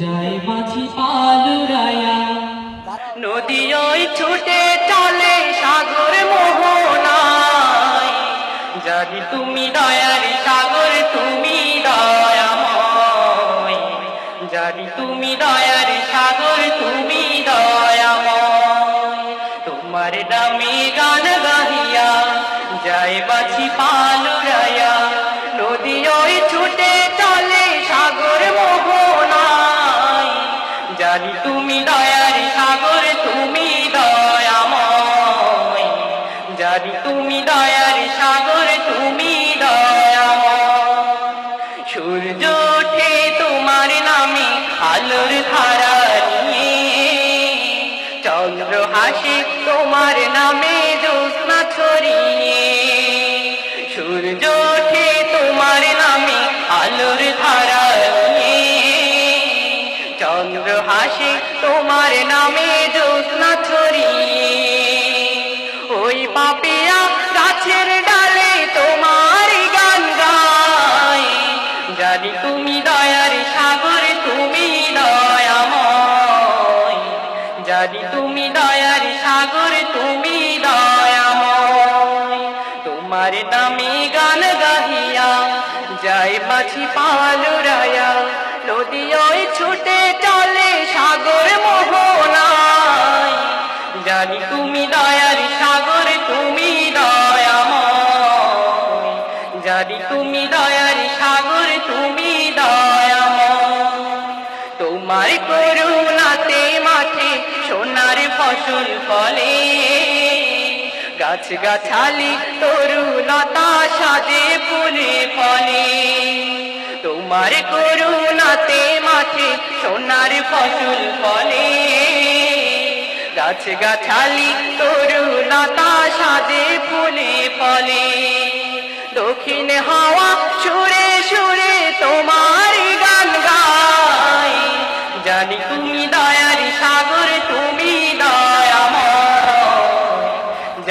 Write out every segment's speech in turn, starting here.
জয় মাছি পালুরায়া। নদী ওই ছুটে চলে সাগর মোহনায়। তুমি দয়ার সাগর তুমি দয়াময়। যদি তুমি দয়ার সাগর তুমি দয়াময়। তোমার নামে গান গাহিয়া জয় বাছি পালুরায়া সূর্য ওঠে তোমার নামে, আলোর ধারা নিয়ে। চন্দ্র হাসে তোমার নামে জ্যোৎস্না ছড়িয়ে। সূর্য ওঠে তোমার নামে, আলোর ধারা নিয়ে। চন্দ্র হাসে তোমার নামে জ্যোৎস্না ছড়িয়ে। ওই পাপিয়া তোমার নামে গান গাহিয়া যাই মাছি পালুরায়া নদী ছুটে চলে সাগর মোহনায় জানি তুমি দয়ার সাগর তুমি দয়াময় জানি তুমি দয়ার সাগর তুমি দয়াময় তোমার করুণাতে মাঠে সোনার ফসল ফলে গাছ গাছালি তরুণতা সাজে ফুলে ফলে। তোমার করুণাতে মাঠে সোনার ফসল ফলে। গাছ গাছালি তরুণতা সাজে ফুলে ফলে। দক্ষিণ হাওয়া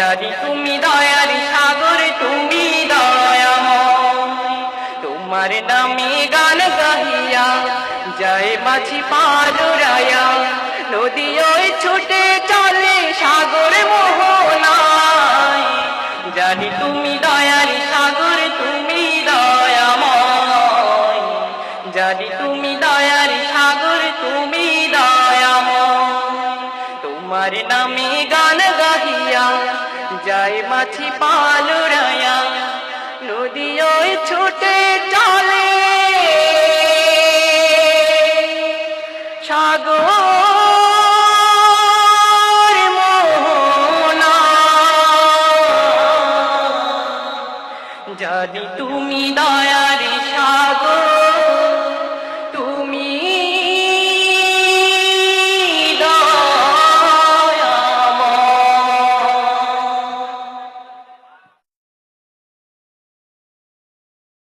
জানি তুমি দয়ার সাগর, তুমি দয়াময়। তোমার নামে গান গাহিয়া, জয় মাছি পালুরায়া নদী ওই ছুটে চলে সাগর মোহনায়। জানি তুমি দয়ার সাগর, তুমি দয়াময়। জানি তুমি দয়ার সাগর, তুমি দয়াময়। তোমার নামে গান যায় মাছি পালুরায়া নদী ওই ছুটে চলে সাগর মোহনা দয়ার সাগর